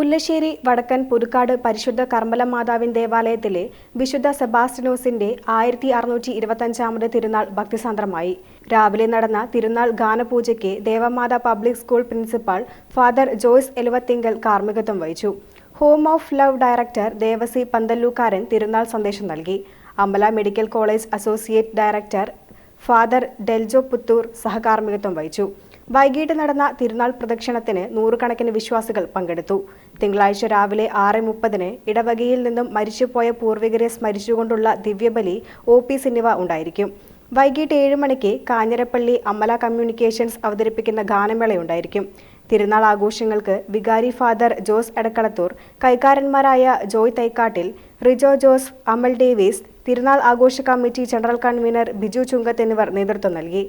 മുല്ലശ്ശേരി വടക്കൻ പുതുക്കാട് പരിശുദ്ധ കർമ്മല മാതാവിൻ ദേവാലയത്തിലെ വിശുദ്ധ സെബാസ്റ്റിനോസിന്റെ ആയിരത്തി അറുന്നൂറ്റി ഇരുപത്തഞ്ചാമത് തിരുനാൾ ഭക്തിസാന്ദ്രമായി. രാവിലെ നടന്ന തിരുനാൾ ഗാനപൂജയ്ക്ക് Devamatha public school principal father Joyce Eluvathingal കാർമ്മികത്വം വഹിച്ചു. Home of love director Devasy Panthallookkaran തിരുനാൾ സന്ദേശം നൽകി. Amala medical college associate director father Deljo Puthur സഹകാർമ്മികത്വം വഹിച്ചു. വൈകിട്ട് നടന്ന തിരുനാൾ പ്രദക്ഷിണത്തിന് നൂറുകണക്കിന് വിശ്വാസികൾ പങ്കെടുത്തു. തിങ്കളാഴ്ച രാവിലെ ആറ് മുപ്പതിന് ഇടവകയിൽ നിന്നും മരിച്ചുപോയ പൂർവികരെ സ്മരിച്ചുകൊണ്ടുള്ള ദിവ്യബലി ഒ പി സിനിമ ഉണ്ടായിരിക്കും. വൈകിട്ട് ഏഴ് മണിക്ക് കാഞ്ഞിരപ്പള്ളി അമല കമ്മ്യൂണിക്കേഷൻസ് അവതരിപ്പിക്കുന്ന ഗാനമേളയുണ്ടായിരിക്കും. തിരുനാൾ ആഘോഷങ്ങൾക്ക് വികാരി ഫാദർ ജോസ് എടക്കളത്തൂർ കൈക്കാരന്മാരായ ജോയ് തൈക്കാട്ടിൽ റിജോ ജോസ് അമൽ ഡേവിസ് തിരുനാൾ ആഘോഷ committee general convener Biju Chungath എന്നിവർ നേതൃത്വം നൽകി.